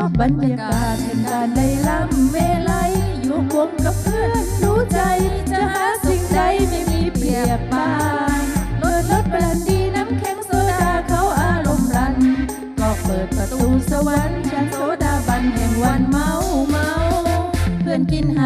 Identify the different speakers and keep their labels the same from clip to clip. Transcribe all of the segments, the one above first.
Speaker 1: อบบรรยากาศแห่งการได้ล่ำเวไลยอยู่วงกับเพื่อนรู้ใจ จะหาสิ่งใดไม่มีเปรียบปานรถรถบรนดีน้ำแข็งโซดาเขาอารมณ์รัน ก็เปิดประตูสวรรค์ฉันโซดาบันแห่งวันเมาเมา เพื่อนกินห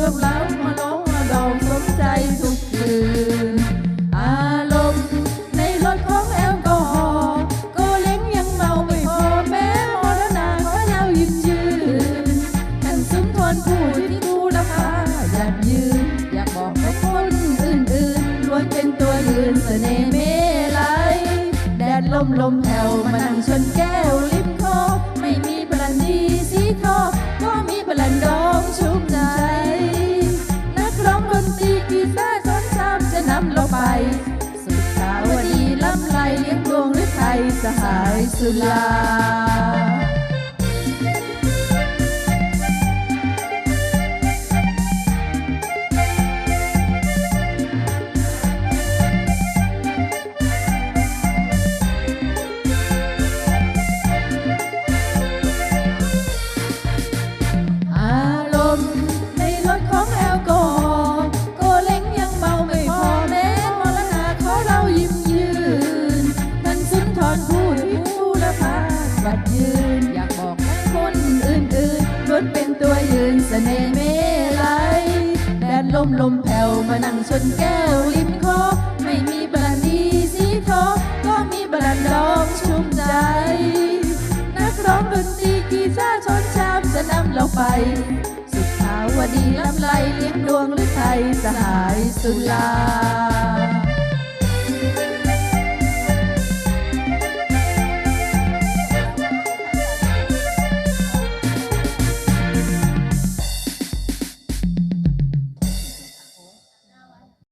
Speaker 1: เมื่องเล้ามาร้องมาดองสมใจทุกคืน อารมณ์ในรถของแอลกอฮอล์ก็เล้งยังเมาไม่พอแม้มรณะก็ยาวยืนยืนท่านสุนทรผู้ที่ดูราคาอยากยืน อยากบอกกับคนอื่นๆล้วนเป็นตัวยืนเสน่ห์เมลัยแดดลมลมแผ่วมานั่งชนแก้ว สหายสุลา สน่ห์เมลัยแดดลมลมแผ่วมานั่งชนแก้วริมคอไม่มีบรันดีสีทองก็มีบรันดองชุ่มใจ นักร้องดนตรีกีตาร์ชนชามจะนำเราไป สุขาวดีลำไรเลี้ยงดวงหรือไทยสหายสุลา